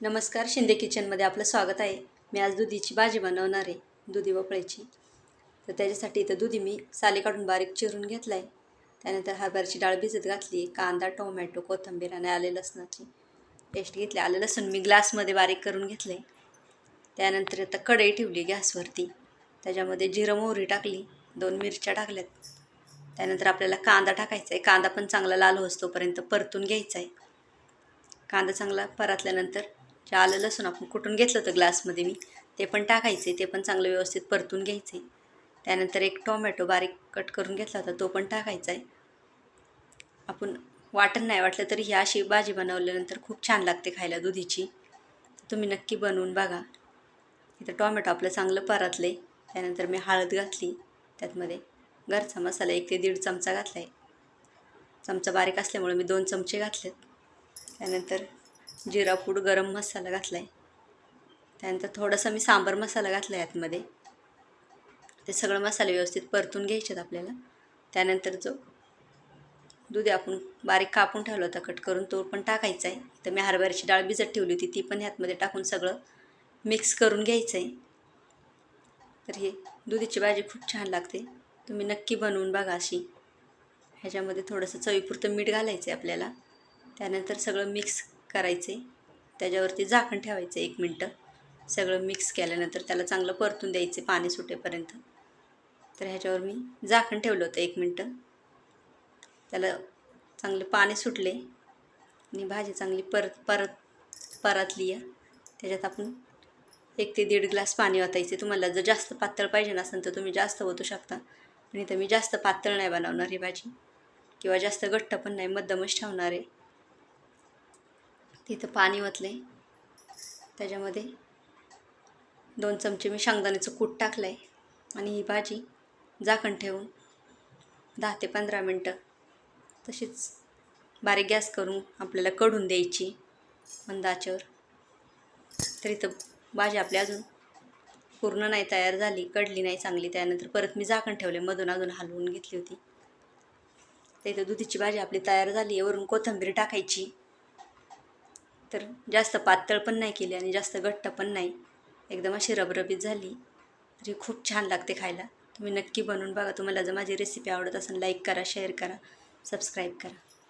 नमस्कार शिंदे किचनमध्ये आपलं स्वागत आहे. मी आज दुधीची भाजी बनवणार आहे दुधी भोपळ्याची. तर त्याच्यासाठी इथं दुधी मी साली काढून बारीक चिरून घेतला आहे त्यानंतर हरभऱ्याची डाळ भिजत घातली कांदा टोमॅटो कोथिंबीर आणि आले लसणाची पेस्ट घेतली. आलं लसूण मी ग्लासमध्ये बारीक करून घेतले त्यानंतर आता कढई ठेवली गॅसवरती. त्याच्यामध्ये जिरं मोहरी टाकली दोन मिरच्या टाकल्यात. त्यानंतर आपल्याला कांदा टाकायचा आहे कांदा पण चांगला लाल होतोपर्यंत परतून घ्यायचा आहे कांदा चांगला परतल्यानंतर जे आलं लसूण आपण कुठून घेतलं होतं ग्लासमध्ये मी? ते पण टाकायचे ते पण चांगलं व्यवस्थित परतून घ्यायचे. त्यानंतर एक टोमॅटो बारीक कट करून घेतला होता तो पण टाकायचा आहे. आपण वाटण नाही वाटलं तरी ही अशी भाजी बनवल्यानंतर खूप छान लागते खायला दुधीची. तुम्ही नक्की बनवून बघा. इथं टोमॅटो आपलं चांगलं परतले त्यानंतर मी हळद घातली त्यातमध्ये घरचा मसाला एक ते दीड चमचा घातला आहे चमचा बारीक असल्यामुळे मी दोन चमचे घातलेत. त्यानंतर जिरा पूड गरम मसाला घातला आहे त्यानंतर थोडासा मी सांबर मसाला घातला आहे आतमध्ये. ते सगळं मसाले व्यवस्थित परतून घ्यायचे आहेत आपल्याला. त्यानंतर जो दूध आपण बारीक कापून ठेवला होता कट करून तो पण टाकायचा आहे तर मी हरभऱ्याची डाळ भिजत ठेवली होती ती पण ह्यातमध्ये टाकून सगळं मिक्स करून घ्यायचं आहे तर हे दुधीची भाजी खूप छान लागते. तुम्ही नक्की बनवून बघा अशी. ह्याच्यामध्ये थोडंसं चवीपुरतं मीठ घालायचं आहे आपल्याला. त्यानंतर सगळं मिक्स करायचे. त्याच्यावरती झाकण ठेवायचं एक मिनटं. सगळं मिक्स केल्यानंतर त्याला चांगलं परतून द्यायचे पाणी सुटेपर्यंत. तर ह्याच्यावर मी झाकण ठेवलं होतं एक मिनटं. त्याला चांगले पाणी सुटले. आणि भाजी चांगली परत परत परतली आहे. त्याच्यात आपण एक ते दीड ग्लास पाणी वाचायचे तुम्हाला जर जास्त पातळ पाहिजे नसेल तर तुम्ही जास्त ओतू शकता. आणि तर मी जास्त पातळ नाही बनवणार ही भाजी. किंवा जास्त घट्ट पण नाही मध्यमच ठेवणार आहे. तिथं पाणी ओतले त्याच्यामध्ये दोन चमचे मी शेंगदाण्याचं कूट टाकलं आहे आणि ही भाजी झाकण ठेवून दहा ते पंधरा मिनटं तशीच बारीक गॅस करून आपल्याला कढून द्यायची मंदाच्यावर. तर इथं भाजी आपली अजून पूर्ण नाही तयार झाली कडली नाही चांगली. त्यानंतर परत मी झाकण ठेवले मधून अजून हलवून घेतली होती. तर इथं दुधीची भाजी आपली तयार झाली. आहे वरून कोथिंबीर टाकायची. तर जास्त पातळ पण नाही केली आणि जास्त घट्ट पण नाही. एकदम अशी रबरबीत झाली. तरी खूप छान लागते खायला. तुम्ही नक्की बनवून बघा. तुम्हाला जर माझी रेसिपी आवडत असेल लाईक करा शेअर करा सबस्क्राईब करा.